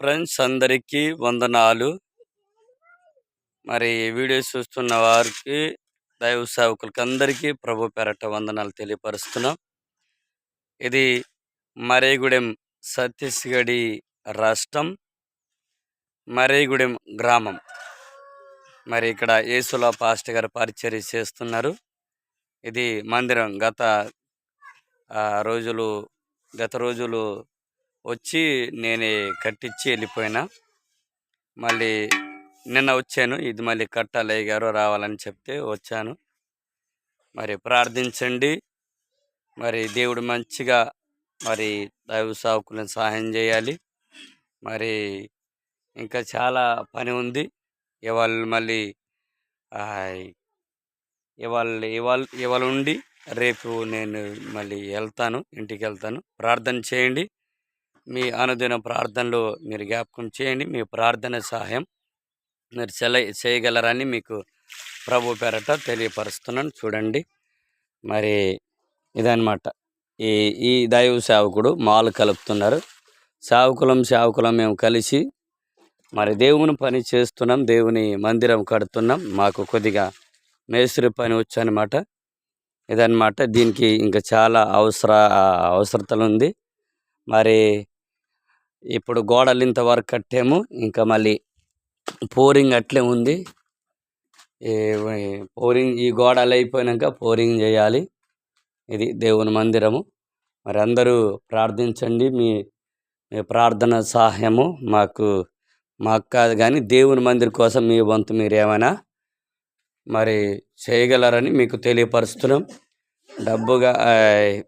Friends అందరికీ వందనాలు. మరి వీడియోస్ వీడియో చూస్తున్న వారికి దైవ సేవకులకి అందరికీ ప్రభు పేరట వందనాలు తెలియపరుస్తున్నాం. ఇది మరేగూడెం ఛత్తీస్గఢి రాష్ట్రం మరేగూడెం గ్రామం. మరి ఇక్కడ యేసుల పాస్ట్ గారు పరిచర్య చేస్తున్నారు. ఇది మందిరం గత రోజులు గత రోజులు వచ్చి నేనే కట్టించి వెళ్ళిపోయినా. మళ్ళీ నిన్న వచ్చాను. ఇది మళ్ళీ కట్టాలి గారు రావాలని చెప్తే వచ్చాను. మరి ప్రార్థించండి. మరి దేవుడు మంచిగా మరి దైవ సాకులను సహాయం చేయాలి. మరి ఇంకా చాలా పని ఉంది. ఇవాళ మళ్ళీ ఇవాళ ఇవాళ ఇవాళ ఉండి రేపు నేను మళ్ళీ వెళ్తాను ఇంటికి వెళ్తాను. ప్రార్థన చేయండి. మీ అనుదిన ప్రార్థనలు మీరు జ్ఞాపకం చేయండి. మీ ప్రార్థన సహాయం మీరు చెల చేయగలరని మీకు ప్రభు పేరట తెలియపరుస్తున్నాను. చూడండి. మరి ఇదన్నమాట. ఈ ఈ దైవ సేవకుడు మాలు కలుపుతున్నారు. సేవకులం సేవకులం మేము కలిసి మరి దేవుని పని చేస్తున్నాం. దేవుని మందిరం కడుతున్నాం. మాకు కొద్దిగా మేస్త్రి పని వచ్చనమాట ఇదన్నమాట. దీనికి ఇంకా చాలా అవసర అవసరతలు ఉంది మరి ఇప్పుడు గోడలు ఇంతవరకు కట్టాము. ఇంకా మళ్ళీ పోరింగ్ అట్లే ఉంది. పోరింగ్ ఈ గోడలు అయిపోయాక పోరింగ్ చేయాలి. ఇది దేవుని మందిరము. మరి అందరూ ప్రార్థించండి. మీ మీ ప్రార్థన సహాయము మాకు మాకు కాదు కానీ దేవుని మందిర్ కోసం మీ వంతు మీరేమైనా మరి చేయగలరని మీకు తెలియపరుస్తున్నాం. డబ్బుగా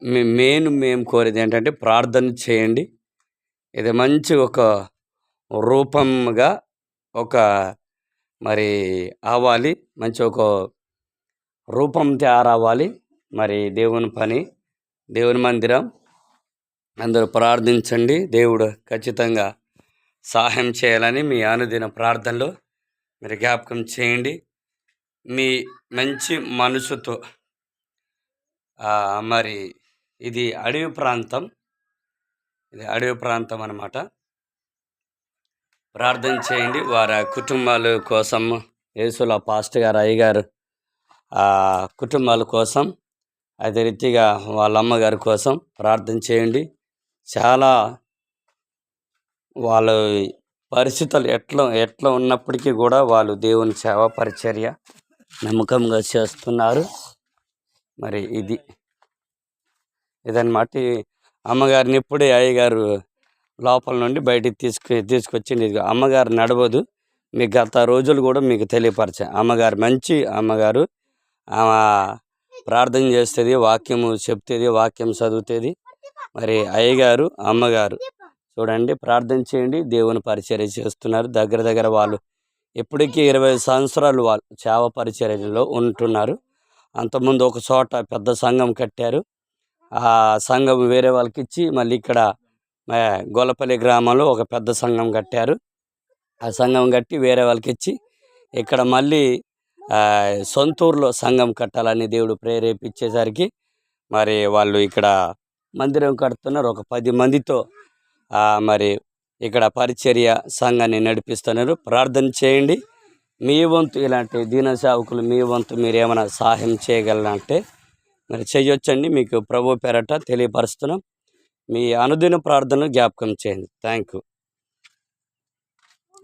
మే- మెయిన్ మేము కోరేది ఏంటంటే ప్రార్థన చేయండి. ఇది మంచి ఒక రూపంగా ఒక మరి అవ్వాలి మంచి ఒక రూపం తయారవ్వాలి. మరి దేవుని పని దేవుని మందిరం అందరూ ప్రార్థించండి. దేవుడు ఖచ్చితంగా సహాయం చేయాలని మీ అనుదిన ప్రార్థనలో మీరు జ్ఞాపకం చేయండి. మీ మంచి మనసుతో మరి ఇది అడవి ప్రాంతం. ఇది అడవి ప్రాంతం అన్నమాట. ప్రార్థన చేయండి. వారి కుటుంబాల కోసం యేసుల పాస్ట్ గారు అయ్యగారు ఆ కుటుంబాల కోసం అదే రీతిగా వాళ్ళ అమ్మగారి కోసం ప్రార్థన చేయండి. చాలా వాళ్ళ పరిస్థితులు ఎట్లా ఎట్లా ఉన్నప్పటికీ కూడా వాళ్ళు దేవుని సేవ పరిచర్య నమ్మకంగా చేస్తున్నారు. మరి ఇది ఇదన్నమాట. అమ్మగారిని ఇప్పుడే అయ్యగారు లోపల నుండి బయటికి తీసుకు తీసుకొచ్చింది. అమ్మగారు నడవదు. మీకు గత రోజులు కూడా మీకు తెలియపరచా అమ్మగారు మంచి అమ్మగారు. ఆమె ప్రార్థన చేస్తుంది వాక్యము చెప్తుంది వాక్యం చదువుతుంది. మరి అయ్యగారు అమ్మగారు చూడండి ప్రార్థన చేయండి దేవుని పరిచర్య చేస్తున్నారు. దగ్గర దగ్గర వాళ్ళు ఇప్పటికీ ఇరవై సంవత్సరాలు వాళ్ళు సేవ పరిచర్యలో ఉంటున్నారు. అంతకుముందు ఒక చోట పెద్ద సంఘం కట్టారు. ఆ సంఘం వేరే వాళ్ళకి ఇచ్చి మళ్ళీ ఇక్కడ గోలపల్లి గ్రామంలో ఒక పెద్ద సంఘం కట్టారు. ఆ సంఘం కట్టి వేరే వాళ్ళకి ఇచ్చి ఇక్కడ మళ్ళీ సొంతూరులో సొంత ఊర్లో సంఘం కట్టాలని దేవుడు ప్రేరేపించేసరికి మరి వాళ్ళు ఇక్కడ మందిరం కడుతున్నారు. ఒక పది మందితో మరి ఇక్కడ పరిచర్య సంఘాన్ని నడిపిస్తున్నారు. ప్రార్థన చేయండి. మీ వంతు ఇలాంటి దీన సేవకులు మీ వంతు మీరు ఏమైనా సహాయం చేయగలరంటే మరి చేయొచ్చండి. మీకు ప్రభు పేరట తెలియపరుస్తున్నాం. మీ అనుదిన ప్రార్థనలు జ్ఞాపకం చేయండి. థ్యాంక్ యూ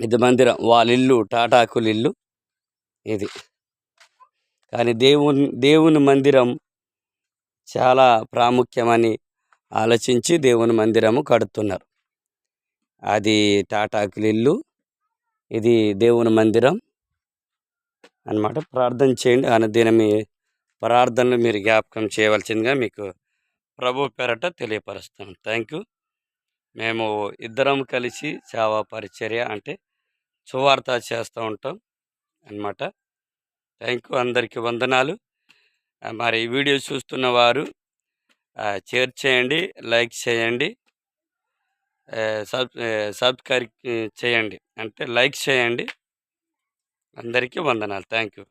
ఇది మందిరం. వాళ్ళ ఇల్లు ఇల్లు. ఇది. కానీ దేవుని దేవుని మందిరం చాలా ప్రాముఖ్యమని ఆలోచించి దేవుని మందిరము కడుతున్నారు. అది టాటాకుల ఇల్లు. ఇది దేవుని మందిరం. అన్నమాట. ప్రార్థన చేయండి. అనుదిన మీ ప్రార్థనలు మీరు జ్ఞాపకం చేయవలసిందిగా మీకు ప్రభు పేరట తెలియపరుస్తాను థ్యాంక్ యూ మేము ఇద్దరం కలిసి సేవా పరిచర్య అంటే సువార్త చేస్తూ ఉంటాం అన్నమాట. థ్యాంక్ యూ అందరికీ వందనాలు. మరి ఈ వీడియో చూస్తున్న వారు షేర్ చేయండి లైక్ చేయండి సబ్ సబ్స్క్రైబ్ చేయండి అంటే లైక్ చేయండి. అందరికీ వందనాలు. Thank you